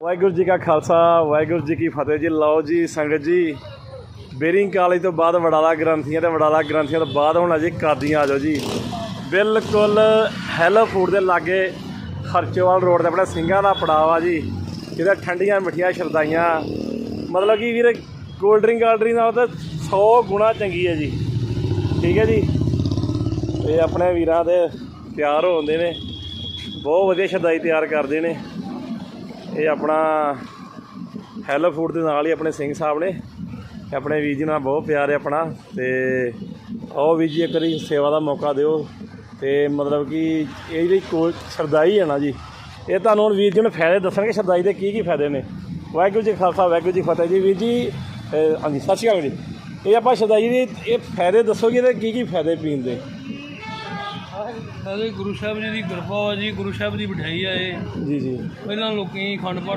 ਵਾਹਿਗੁਰੂ ਜੀ ਕਾ ਖਾਲਸਾ, ਵਾਹਿਗੁਰੂ ਜੀ ਕੀ ਫਤਿਹ ਜੀ। ਲਓ ਜੀ ਸੰਗਤ ਜੀ ਬੇਰਿੰਗ ਕਾਲਜ ਤੋਂ ਬਾਅਦ ਵਡਾਲਾ ਗ੍ਰੰਥੀਆਂ ਤੇ ਵਡਾਲਾ ਗ੍ਰੰਥੀਆਂ ਤੋਂ ਬਾਅਦ ਹੁਣ ਅਜੇ ਕਾਦੀਆਂ ਆ ਜਾਓ ਜੀ। ਬਿਲਕੁਲ ਹੈਲੋ ਫੂਡ ਦੇ ਲਾਗੇ ਖਰਚੋਵਾਲ ਰੋਡ ਤੇ ਆਪਣਾ ਸਿੰਘਾਂ ਦਾ ਪੜਾਵਾ ਜੀ। ਇਹਦਾ ਠੰਡੀਆਂ ਮਿੱਠੀਆਂ ਸ਼ਰਦਾਈਆਂ। ਮਤਲਬ ਕਿ ਵੀਰੇ ਕੋਲਡ ਡਰਿੰਕ ਆਲਡਰਿੰਗ ਨਾਲ ਤਾਂ 100 ਗੁਣਾ ਚੰਗੀ ਹੈ ਜੀ। ਠੀਕ ਹੈ ਜੀ? ਇਹ ਆਪਣੇ ਵੀਰਾਂ ਦੇ ਤਿਆਰ ਹੁੰਦੇ ਨੇ। ਬਹੁਤ ਵਧੀਆ ਸ਼ਰਦਾਈ ਤਿਆਰ ਕਰਦੇ ਨੇ। ਇਹ ਆਪਣਾ ਹੈਲੋ ਫੂਡ ਦੇ ਨਾਲ ਹੀ ਆਪਣੇ ਸਿੰਘ ਸਾਹਿਬ ਨੇ। ਆਪਣੇ ਵੀਰ ਜੀ ਨਾਲ ਬਹੁਤ ਪਿਆਰ ਹੈ ਆਪਣਾ ਤੇ ਆਓ ਵੀਰ ਜੀ ਇੱਕ ਵਾਰੀ ਸੇਵਾ ਦਾ ਮੌਕਾ ਦਿਓ ਤੇ ਮਤਲਬ ਕਿ ਇਹ ਜਿਹੜੀ ਕੋਲ ਸਰਦਾਈ ਹੈ ਨਾ ਜੀ, ਇਹ ਤੁਹਾਨੂੰ ਹੁਣ ਵੀਰ ਜੀ ਨੂੰ ਫਾਇਦੇ ਦੱਸਣਗੇ ਸਰਦਾਈ ਦੇ ਕੀ ਕੀ ਫਾਇਦੇ ਨੇ। ਵਾਹਿਗੁਰੂ ਜੀ ਖਾਲਸਾ, ਵਾਹਿਗੁਰੂ ਜੀ ਫਤਿਹ ਜੀ। ਵੀਰ ਜੀ ਹਾਂਜੀ, ਸਤਿ ਸ਼੍ਰੀ ਅਕਾਲ ਜੀ। ਇਹ ਆਪਾਂ ਸਰਦਾਈ ਦੇ ਇਹ ਫਾਇਦੇ ਦੱਸੋਗੇ ਇਹਦੇ ਕੀ ਕੀ ਫਾਇਦੇ ਪੀਣ ਦੇ? ਅਰੇ ਗੁਰੂ ਸਾਹਿਬ ਜੀ ਦੀ ਕਿਰਪਾ ਵਾ ਜੀ ਗੁਰੂ ਸਾਹਿਬ ਦੀ ਮਠਿਆਈ ਆ ਇਹ। ਜੀ ਜੀ। ਪਹਿਲਾਂ ਲੋਕੀ ਖੰਡ ਪਾਠ